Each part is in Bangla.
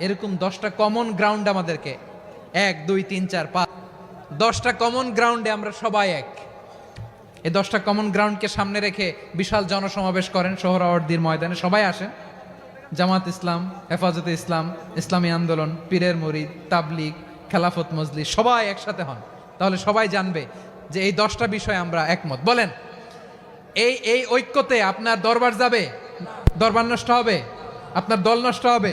এরকম দশটা কমন গ্রাউন্ড আমাদেরকে। এক, দুই, তিন, চার, পাঁচ। দশটা কমন গ্রাউন্ডে আমরা সবাই এক। এই দশটা কমন গ্রাউন্ডকে সামনে রেখে বিশাল জনসমাবেশ করেন সোহরাওয়ার্দির ময়দানে। সবাই আসেন। জামাত ইসলাম, হেফাজতে ইসলাম, ইসলামী আন্দোলন, পীরের মরিদ, তাবলিগ, খেলাফত মজলি সবাই একসাথে হন। তাহলে সবাই জানবে যে এই দশটা বিষয়ে আমরা একমত। বলেন, এই এই ঐক্যতে আপনার দরবার যাবে? দরবার নষ্ট হবে? আপনার দল নষ্ট হবে?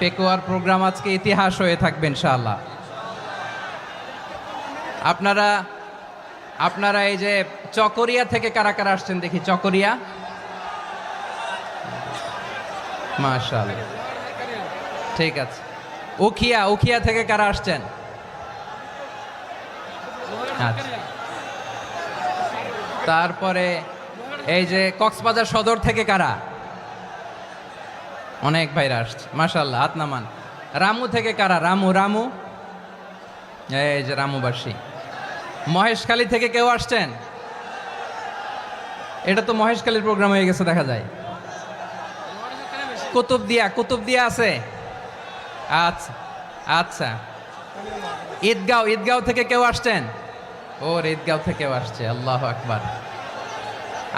পেকুয়ার প্রোগ্রাম আজকে ইতিহাস হয়ে থাকবে ইনশাআল্লাহ। আপনারা আপনারা এই যে চকরিয়া থেকে কারা কারা আসছেন দেখি, চকরিয়া? মাশাল ঠিক আছে। উখিয়া উখিয়া থেকে কারা আসছেন? আচ্ছা। তারপরে এই যে কক্সবাজার সদর থেকে কারা? অনেক ভাইরা আসছে। মাশাল্লাহ হাত নামান। রামু থেকে কারা? রামু রামু। এই যে রামুবাসী। মহেশখালী থেকে কেউ আসছেন? এটা তো মহেশখালীর প্রোগ্রাম হয়ে গেছে, দেখা যায়। কুতুব দিয়া কুতুব দিয়া আছে? আচ্ছা আচ্ছা। ঈদগাঁও ঈদগাঁও থেকে কেউ আসছেন? ওর ঈদগাঁও থেকেও আসছে, আল্লাহ আকবার।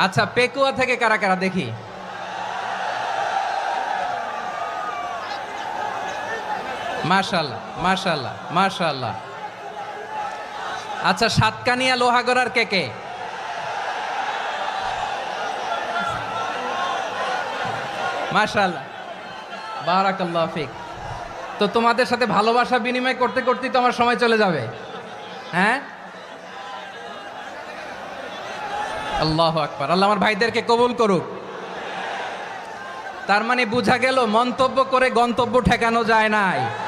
আচ্ছা পেকুয়া থেকে কারা কারা? দেখি। মাশাল্লাহ মাশাল্লাহ মাশাল্লাহ আচ্ছা সাতকানিয়া লোহাগড়ার কে কে? মাশাল্লাহ তো তোমাদের সাথে ভালোবাসা বিনিময় করতে করতেই তো আমার সময় চলে যাবে। হ্যাঁ? আল্লাহ আকবার। আল্লাহ আমার ভাইদেরকে কবুল করুক। তার মানে বোঝা গেল, মন্তব্য করে গন্তব্য ঠেকানো যায় নাই।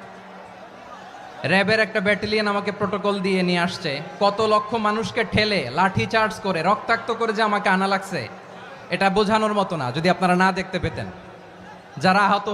র্যাবের একটা ব্যাটালিয়ন আমাকে প্রোটোকল দিয়ে নিয়ে আসছে। কত লক্ষ মানুষকে ঠেলে, লাঠি চার্জ করে, রক্তাক্ত করে যে আমাকে আনা লাগছে, এটা বোঝানোর মতো না, যদি আপনারা না দেখতে পেতেন। যারা আহত